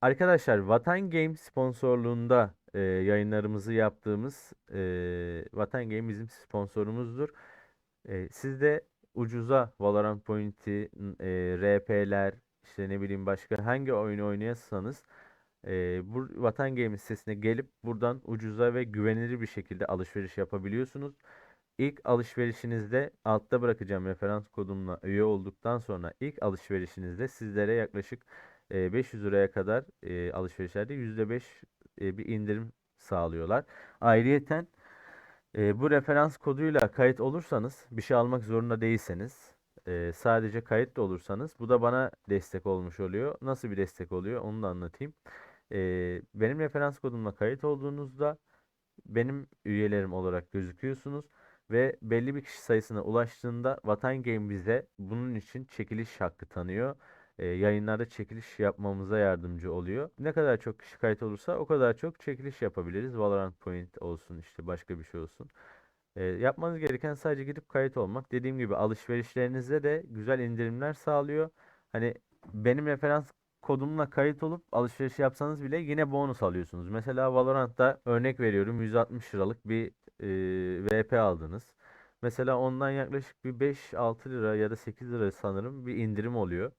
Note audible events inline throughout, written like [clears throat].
Arkadaşlar Vatan Game sponsorluğunda e, yayınlarımızı yaptığımız e, Vatan Game bizim sponsorumuzdur. E, siz de ucuza Valorant Point'i, e, RP'ler, işte ne bileyim başka hangi oyunu oynayasanız e, bu Vatan Game sitesine gelip buradan ucuza ve güvenilir bir şekilde alışveriş yapabiliyorsunuz. İlk alışverişinizde altta bırakacağım referans kodumla üye olduktan sonra ilk alışverişinizde sizlere yaklaşık e, 500 liraya kadar alışverişlerde %5 e, bir indirim sağlıyorlar. Ayrıyeten bu referans koduyla kayıt olursanız bir şey almak zorunda değilseniz sadece kayıt da olursanız bu da bana destek olmuş oluyor. Nasıl bir destek oluyor onu da anlatayım. Benim referans kodumla kayıt olduğunuzda benim üyelerim olarak gözüküyorsunuz ve belli bir kişi sayısına ulaştığında Vatan Game bize bunun için çekiliş hakkı tanıyor. Ee, yayınlarda çekiliş yapmamıza yardımcı oluyor. Ne kadar çok kişi kayıt olursa o kadar çok çekiliş yapabiliriz. Valorant Point olsun işte başka bir şey olsun. Ee, yapmanız gereken sadece gidip kayıt olmak. Dediğim gibi alışverişlerinizde de güzel indirimler sağlıyor. Hani benim referans kodumla kayıt olup alışveriş yapsanız bile yine bonus alıyorsunuz. Mesela Valorant'ta örnek veriyorum 160 liralık bir e, VP aldınız. Mesela ondan yaklaşık bir 5-6 lira ya da 8 lira sanırım bir indirim oluyor.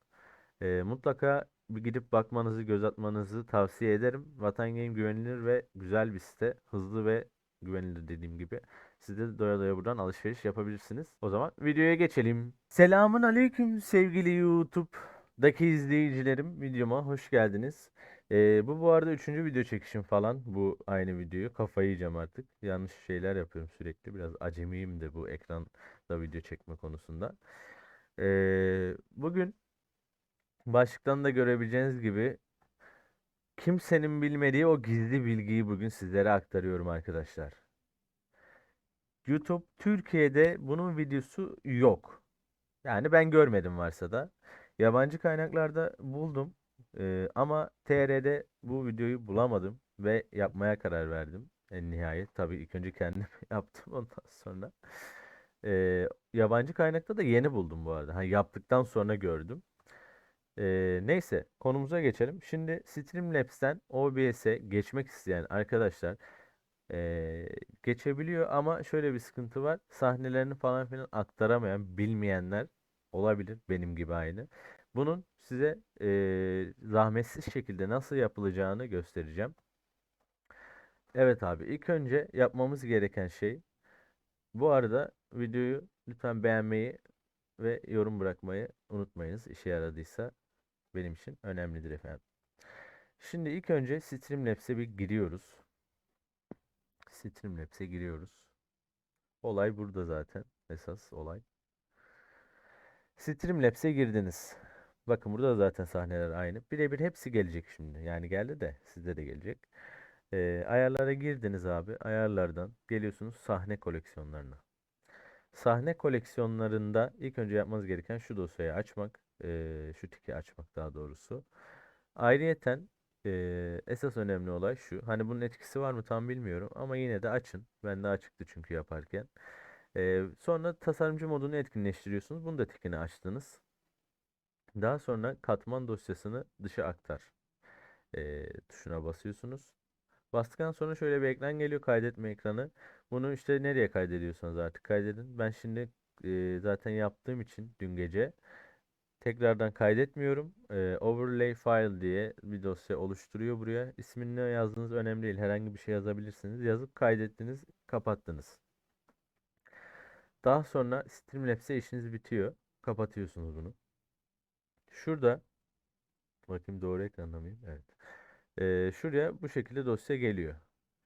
E, mutlaka bir gidip bakmanızı, göz atmanızı tavsiye ederim. Vatan Game güvenilir ve güzel bir site. Hızlı ve güvenilir dediğim gibi. Siz de doya doya buradan alışveriş yapabilirsiniz. O zaman videoya geçelim. Selamun aleyküm sevgili YouTube'daki izleyicilerim. Videoma hoş geldiniz. Ee, bu bu arada üçüncü video çekişim falan. Bu aynı videoyu. Kafayı yiyeceğim artık. Yanlış şeyler yapıyorum sürekli. Biraz acemiyim de bu ekranda video çekme konusunda. Ee, bugün başlıktan da görebileceğiniz gibi kimsenin bilmediği o gizli bilgiyi bugün sizlere aktarıyorum arkadaşlar. YouTube Türkiye'de bunun videosu yok. Yani ben görmedim varsa da. Yabancı kaynaklarda buldum. Ee, ama TR'de bu videoyu bulamadım ve yapmaya karar verdim. En nihayet tabii ilk önce kendim [laughs] yaptım ondan sonra. Ee, yabancı kaynakta da yeni buldum bu arada. Hani yaptıktan sonra gördüm. Ee, neyse konumuza geçelim. Şimdi Streamlabs'ten OBS'e geçmek isteyen arkadaşlar ee, geçebiliyor ama şöyle bir sıkıntı var. Sahnelerini falan filan aktaramayan, bilmeyenler olabilir benim gibi aynı. Bunun size ee, zahmetsiz şekilde nasıl yapılacağını göstereceğim. Evet abi ilk önce yapmamız gereken şey bu arada videoyu lütfen beğenmeyi ve yorum bırakmayı unutmayınız. İşe yaradıysa benim için önemlidir efendim. Şimdi ilk önce Streamlabs'e bir giriyoruz. Streamlabs'e giriyoruz. Olay burada zaten. Esas olay. Streamlabs'e girdiniz. Bakın burada da zaten sahneler aynı. Birebir hepsi gelecek şimdi. Yani geldi de sizde de gelecek. Ee, ayarlara girdiniz abi. Ayarlardan geliyorsunuz sahne koleksiyonlarına. Sahne koleksiyonlarında ilk önce yapmanız gereken şu dosyayı açmak. Ee, şu tiki açmak daha doğrusu. Ayrıyeten ee, esas önemli olay şu. Hani bunun etkisi var mı tam bilmiyorum ama yine de açın. Ben de açıktı çünkü yaparken. Ee, sonra tasarımcı modunu etkinleştiriyorsunuz. Bunu da tikini açtınız. Daha sonra katman dosyasını dışa aktar ee, tuşuna basıyorsunuz. Bastıktan sonra şöyle bir ekran geliyor kaydetme ekranı. Bunu işte nereye kaydediyorsanız artık kaydedin. Ben şimdi e, zaten yaptığım için dün gece tekrardan kaydetmiyorum. E, overlay file diye bir dosya oluşturuyor buraya. İsmini ne yazdığınız önemli değil. Herhangi bir şey yazabilirsiniz. Yazıp kaydettiniz, kapattınız. Daha sonra Streamlabs'e işiniz bitiyor. Kapatıyorsunuz bunu. Şurada bakayım doğru ekranda mıyım? Evet. Ee, şuraya bu şekilde dosya geliyor.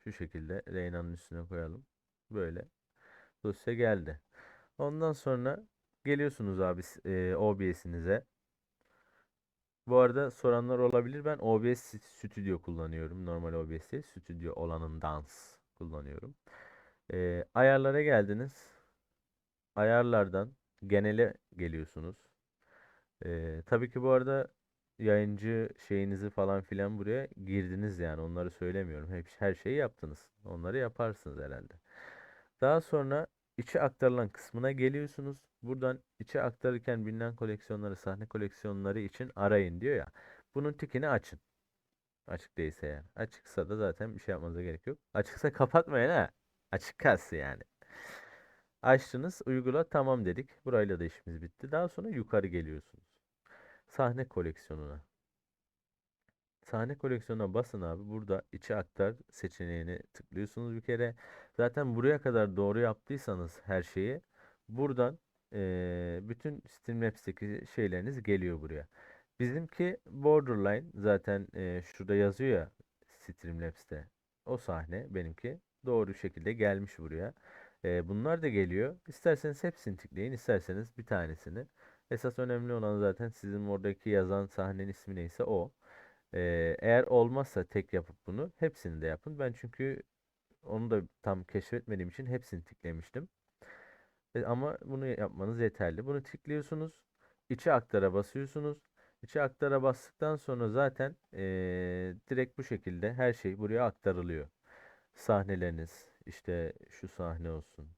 Şu şekilde Reyna'nın üstüne koyalım. Böyle dosya geldi. Ondan sonra geliyorsunuz abi e, OBS'inize. Bu arada soranlar olabilir. Ben OBS Studio kullanıyorum. Normal OBS. Studio olanından kullanıyorum. Ee, ayarlara geldiniz. Ayarlardan genele geliyorsunuz. Ee, tabii ki bu arada yayıncı şeyinizi falan filan buraya girdiniz yani onları söylemiyorum. Hep her şeyi yaptınız. Onları yaparsınız herhalde. Daha sonra içe aktarılan kısmına geliyorsunuz. Buradan içe aktarırken bilinen koleksiyonları, sahne koleksiyonları için arayın diyor ya. Bunun tikini açın. Açık değilse yani. Açıksa da zaten bir şey yapmanıza gerek yok. Açıksa kapatmayın ha. Açık kalsın yani. Açtınız, uygula, tamam dedik. Burayla da işimiz bitti. Daha sonra yukarı geliyorsunuz. Sahne koleksiyonuna. Sahne koleksiyonuna basın abi. Burada içe aktar seçeneğini tıklıyorsunuz bir kere. Zaten buraya kadar doğru yaptıysanız her şeyi buradan eee, bütün Streamlabs'teki şeyleriniz geliyor buraya. Bizimki Borderline zaten eee, şurada yazıyor ya Streamlabs'te. O sahne benimki doğru şekilde gelmiş buraya. Eee, bunlar da geliyor. İsterseniz hepsini tıklayın, isterseniz bir tanesini. Esas önemli olan zaten sizin oradaki yazan sahnenin ismi neyse o. Ee, eğer olmazsa tek yapıp bunu hepsini de yapın. Ben çünkü onu da tam keşfetmediğim için hepsini tıklamıştım. E, ama bunu yapmanız yeterli. Bunu tıklıyorsunuz. İçe aktara basıyorsunuz. İçe aktara bastıktan sonra zaten ee, direkt bu şekilde her şey buraya aktarılıyor. Sahneleriniz işte şu sahne olsun.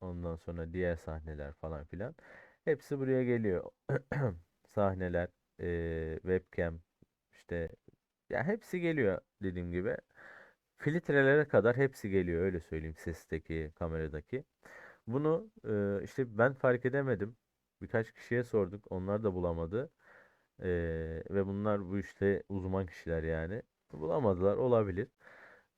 Ondan sonra diğer sahneler falan filan. Hepsi buraya geliyor. [clears throat] Sahneler, ee, webcam, işte ya hepsi geliyor dediğim gibi. Filtrelere kadar hepsi geliyor öyle söyleyeyim sesteki, kameradaki. Bunu e, işte ben fark edemedim. Birkaç kişiye sorduk. Onlar da bulamadı. E, ve bunlar bu işte uzman kişiler yani. Bulamadılar olabilir.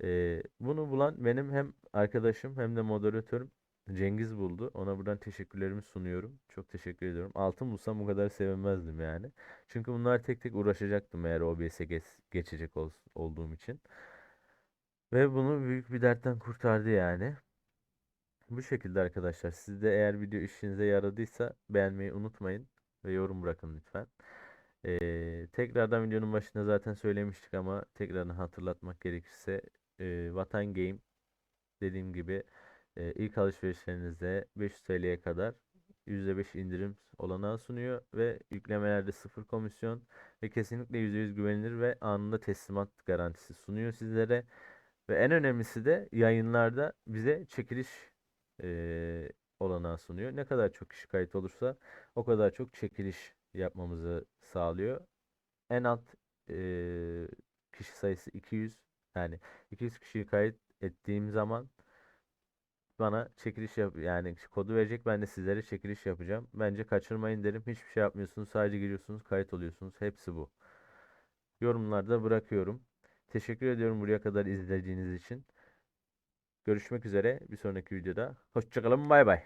E, bunu bulan benim hem arkadaşım hem de moderatörüm Cengiz buldu. Ona buradan teşekkürlerimi sunuyorum. Çok teşekkür ediyorum. Altın bulsam bu kadar sevinmezdim yani. Çünkü bunlar tek tek uğraşacaktım eğer OBS'e geç, geçecek ol- olduğum için. Ve bunu büyük bir dertten kurtardı yani. Bu şekilde arkadaşlar. Siz de eğer video işinize yaradıysa beğenmeyi unutmayın ve yorum bırakın lütfen. Ee, tekrardan videonun başında zaten söylemiştik ama tekrardan hatırlatmak gerekirse e, Vatan Game dediğim gibi e, ilk alışverişlerinizde 500 TL'ye kadar %5 indirim olanağı sunuyor ve yüklemelerde sıfır komisyon ve kesinlikle %100 güvenilir ve anında teslimat garantisi sunuyor sizlere. Ve en önemlisi de yayınlarda bize çekiliş e, olanağı sunuyor. Ne kadar çok kişi kayıt olursa o kadar çok çekiliş yapmamızı sağlıyor. En alt e, kişi sayısı 200 yani 200 kişiyi kayıt ettiğim zaman bana çekiliş yap yani kodu verecek ben de sizlere çekiliş yapacağım. Bence kaçırmayın derim. Hiçbir şey yapmıyorsunuz. Sadece giriyorsunuz, kayıt oluyorsunuz. Hepsi bu. Yorumlarda bırakıyorum. Teşekkür ediyorum buraya kadar izlediğiniz için. Görüşmek üzere bir sonraki videoda. Hoşçakalın bay bay.